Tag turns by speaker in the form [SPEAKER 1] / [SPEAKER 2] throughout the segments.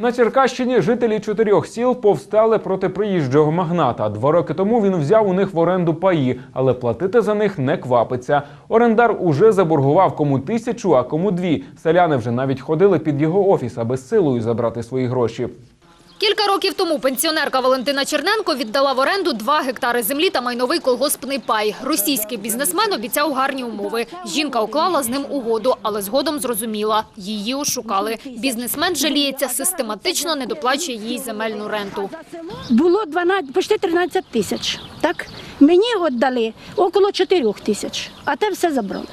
[SPEAKER 1] На Черкащині жителі чотирьох сіл повстали проти приїжджого магната. Два роки тому він взяв у них в оренду паї, але платити за них не квапиться. Орендар уже заборгував кому тисячу, а кому дві. Селяни вже навіть ходили під його офіс, аби силою забрати свої гроші.
[SPEAKER 2] Кілька років тому пенсіонерка Валентина Черненко віддала в оренду 2 гектари землі та майновий колгоспний пай. Російський бізнесмен обіцяв гарні умови. Жінка уклала з ним угоду, але згодом зрозуміла – її ошукали. Бізнесмен жаліється, систематично не доплачує їй земельну ренту.
[SPEAKER 3] Було 12, почти 13 тисяч. Так? Мені віддали около 4 тисяч, а те все забрали.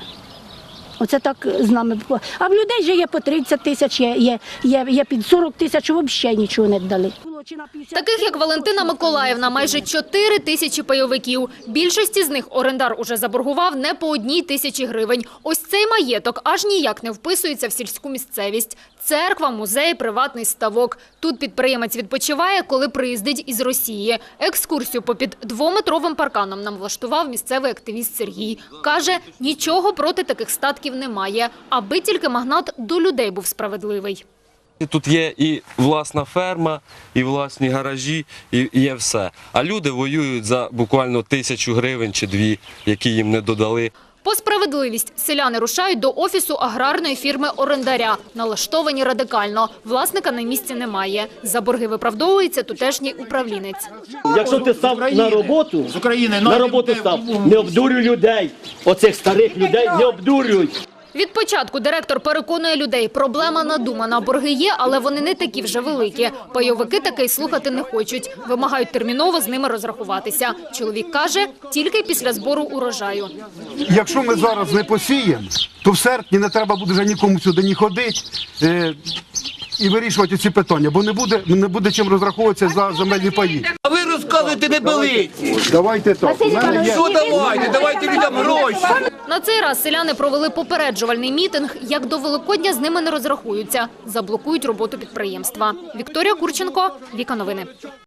[SPEAKER 3] Оце так з нами було. А в людей же є по 30 тисяч, є, є, є під 40 тисяч, взагалі нічого не дали.
[SPEAKER 2] Таких, як Валентина Миколаївна, майже 4 тисячі пайовиків. Більшості з них орендар уже заборгував не по одній тисячі гривень. Ось цей маєток аж ніяк не вписується в сільську місцевість. Церква, музей, приватний ставок. Тут підприємець відпочиває, коли приїздить із Росії. Екскурсію попід двометровим парканом нам влаштував місцевий активіст Сергій. Каже, нічого проти таких статків немає, аби тільки магнат до людей був справедливий.
[SPEAKER 4] Тут є і власна ферма, і власні гаражі, і є все. А люди воюють за буквально тисячу гривень чи дві, які їм не додали.
[SPEAKER 2] По справедливість селяни рушають до офісу аграрної фірми орендаря. Налаштовані радикально. Власника на місці немає. За борги виправдовується тутешній управлінець.
[SPEAKER 5] Якщо ти став на роботу,
[SPEAKER 6] з України
[SPEAKER 5] на роботу став, не обдурюй людей. Оцих старих людей не обдурюй.
[SPEAKER 2] Від початку директор переконує людей, проблема надумана. Борги є, але вони не такі вже великі. Пайовики таки й слухати не хочуть. Вимагають терміново з ними розрахуватися. Чоловік каже, тільки після збору урожаю.
[SPEAKER 7] Якщо ми зараз не посіємо, то в серпні не треба буде вже нікому сюди ні ходити е, і вирішувати ці питання, бо не буде, не буде чим розраховуватися за земельні паї.
[SPEAKER 6] А ви розказуєте, не болить.
[SPEAKER 7] Давайте так. Є
[SPEAKER 6] Що давайте? Давайте людям гроші.
[SPEAKER 2] На цей раз селяни провели попереджувальний мітинг. Як до Великодня з ними не розрахуються. Заблокують роботу підприємства. Вікторія Курченко, Віка Новини.